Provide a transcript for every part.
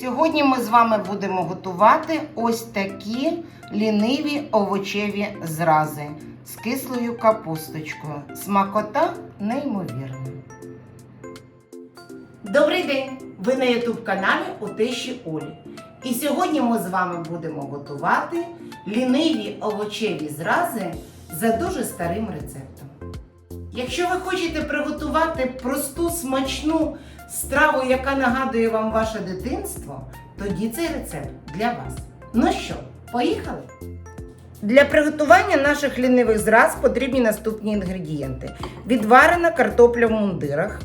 Сьогодні ми з вами будемо готувати ось такі ліниві овочеві зрази з кислою капусточкою. Смакота неймовірна. Добрий день! Ви на YouTube каналі у Тещі Олі. І сьогодні ми з вами будемо готувати ліниві овочеві зрази за дуже старим рецептом. Якщо ви хочете приготувати просту смачну страву, яка нагадує вам ваше дитинство, тоді цей рецепт для вас. Ну що, поїхали? Для приготування наших лінивих зраз потрібні наступні інгредієнти: відварена картопля в мундирах,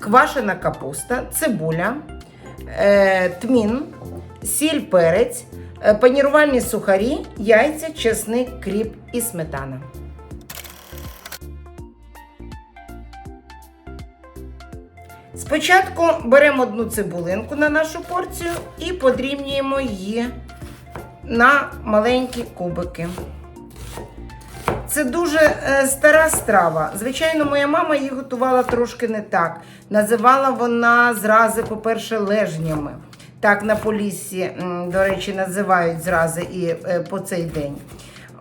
квашена капуста, цибуля, е, тмін, сіль, перець, е, панірувальні сухарі, яйця, чесник, кріп і сметана. Спочатку беремо одну цибулинку на нашу порцію і подрібнюємо її на маленькі кубики. Це дуже е, стара страва. Звичайно, моя мама її готувала трошки не так. Називала вона зрази, по-перше, лежнями. Так на поліссі, до речі, називають зрази і е, по цей день.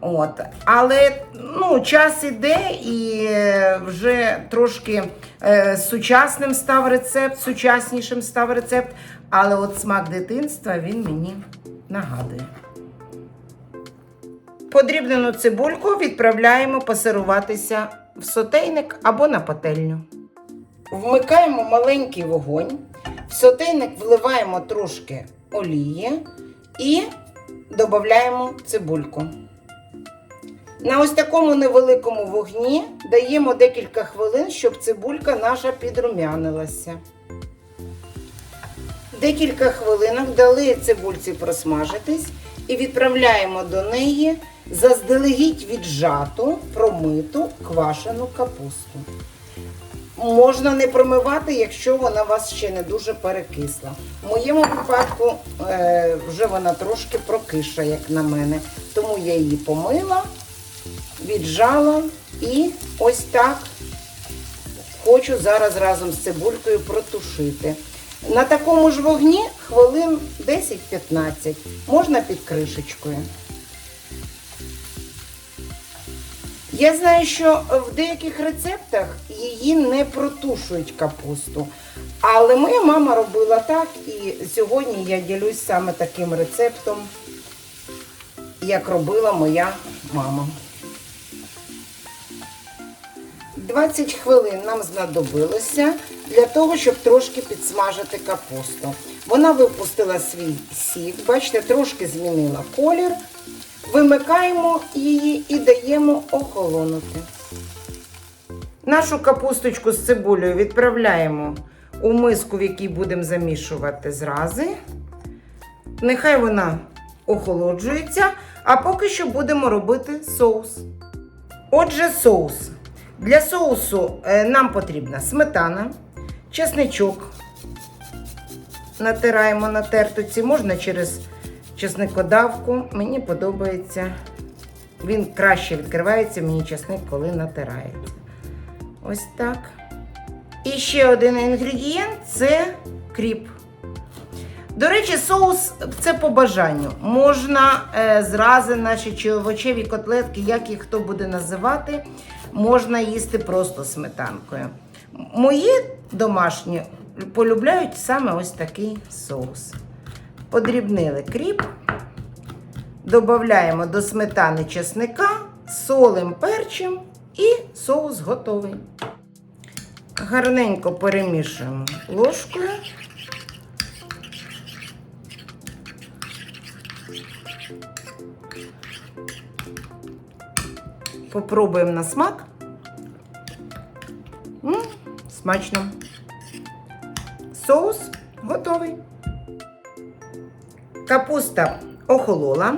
От. Але ну, час іде і е, вже трошки е, сучасним став рецепт, сучаснішим став рецепт, але от смак дитинства він мені нагадує. Подрібнену цибульку відправляємо пасируватися в сотейник або на пательню. Вмикаємо маленький вогонь, в сотейник вливаємо трошки олії і додаємо цибульку. На ось такому невеликому вогні даємо декілька хвилин, щоб цибулька наша підрумянилася. Декілька хвилинок дали цибульці просмажитись і відправляємо до неї заздалегідь віджату, промиту квашену капусту. Можна не промивати, якщо вона у вас ще не дуже перекисла. В моєму випадку е, вже вона трошки прокиша, як на мене. Тому я її помила, віджала і ось так хочу зараз разом з цибулькою протушити. На такому ж вогні хвилин 10-15 можна під кришечкою. Я знаю, що в деяких рецептах її не протушують капусту. Але моя мама робила так, і сьогодні я ділюсь саме таким рецептом, як робила моя мама. 20 хвилин нам знадобилося для того, щоб трошки підсмажити капусту. Вона випустила свій сік, бачите, трошки змінила колір. Вимикаємо її і даємо охолонути. Нашу капусточку з цибулею відправляємо у миску, в якій будемо замішувати зрази. Нехай вона охолоджується, а поки що будемо робити соус. Отже, соус. Для соусу е, нам потрібна сметана, чесничок. Натираємо на тертоці, можна через чесникодавку. Мені подобається. Він краще відкривається, мені чесник, коли натирається. Ось так. І ще один інгредієнт це кріп. До речі, соус це по бажанню. Можна е, зрази наші чи овочеві котлетки, як їх хто буде називати, можна їсти просто сметанкою. Мої домашні полюбляють саме ось такий соус. Подрібнили кріп, додаємо до сметани чесника, солим перчим і соус готовий. Гарненько перемішуємо ложкою. Попробуємо на смак. М, смачно. Соус готовий. Капуста охолола.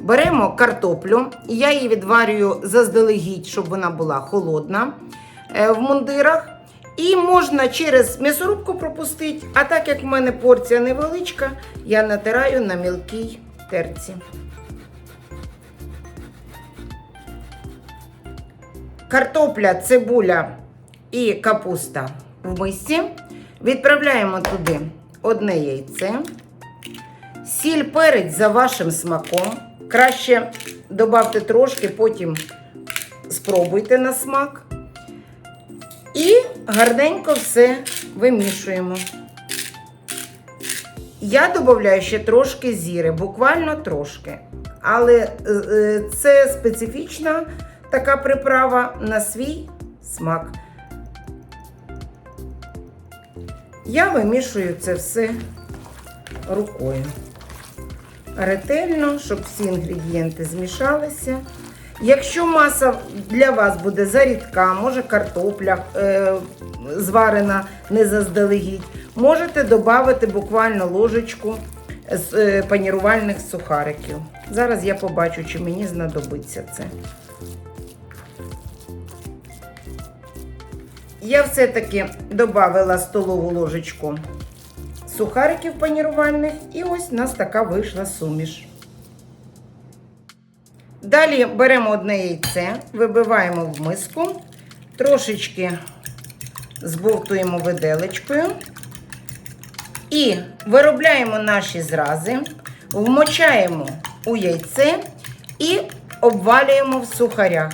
Беремо картоплю. Я її відварюю заздалегідь, щоб вона була холодна е, в мундирах. І можна через м'ясорубку пропустити, а так як в мене порція невеличка, я натираю на мілкій терці. Картопля, цибуля і капуста в мисці. Відправляємо туди одне яйце, Сіль перець за вашим смаком. Краще додавте трошки, потім спробуйте на смак. І гарненько все вимішуємо. Я додаю ще трошки зіри, буквально трошки. Але е, е, це специфічна така приправа на свій смак. Я вимішую це все рукою. Ретельно, щоб всі інгредієнти змішалися. Якщо маса для вас буде зарідка, може картопля е, зварена не заздалегідь, можете додати буквально ложечку з е, панірувальних сухариків. Зараз я побачу, чи мені знадобиться це. Я все-таки додала столову ложечку сухариків панірувальних, і ось у нас така вийшла суміш. Далі беремо одне яйце, вибиваємо в миску, трошечки збовтуємо виделечкою і виробляємо наші зрази, вмочаємо у яйце і обвалюємо в сухарях.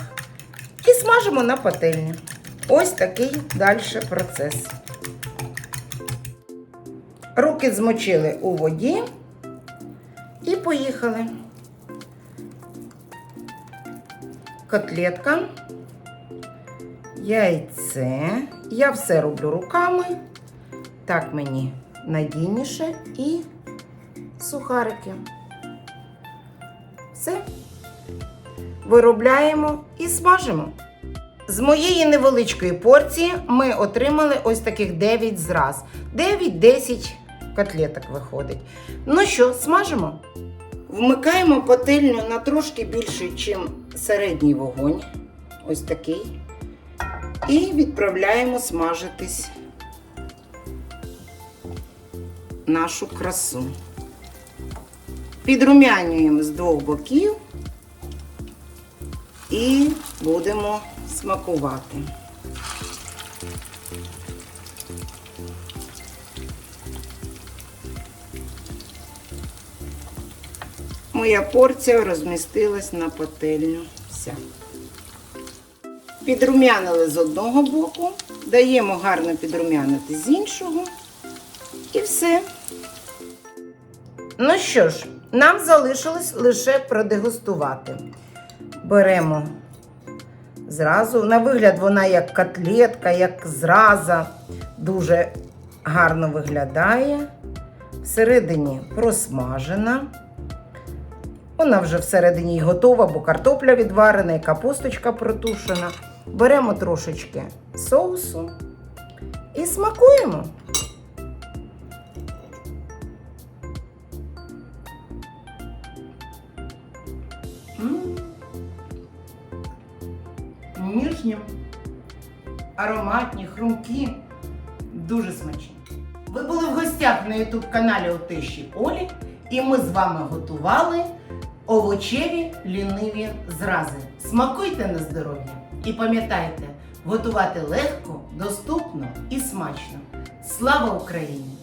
І смажимо на пательні. Ось такий далі процес. Руки змочили у воді і поїхали. Котлетка, яйце. Я все роблю руками. Так мені надійніше і сухарики. Все. Виробляємо і смажимо. З моєї невеличкої порції ми отримали ось таких 9 зраз. 9-10 котлеток виходить. Ну що, смажимо? Вмикаємо пательню на трошки більший, ніж середній вогонь. Ось такий. І відправляємо смажитись нашу красу. Підрумянюємо з двох боків і будемо смакувати. Моя порція розмістилась на пательню. Вся. Підрумянили з одного боку, даємо гарно підрумянити з іншого. І все. Ну що ж, нам залишилось лише продегустувати. Беремо зразу. На вигляд вона як котлетка, як зраза. Дуже гарно виглядає. Всередині просмажена. Вона вже всередині й готова, бо картопля відварена і капусточка протушена. Беремо трошечки соусу і смакуємо. М. Ніжні, ароматні, хрумкі, дуже смачні. Ви були в гостях на YouTube каналі Отиші Олі, і ми з вами готували овочеві ліниві зрази. Смакуйте на здоров'я і пам'ятайте, готувати легко, доступно і смачно. Слава Україні!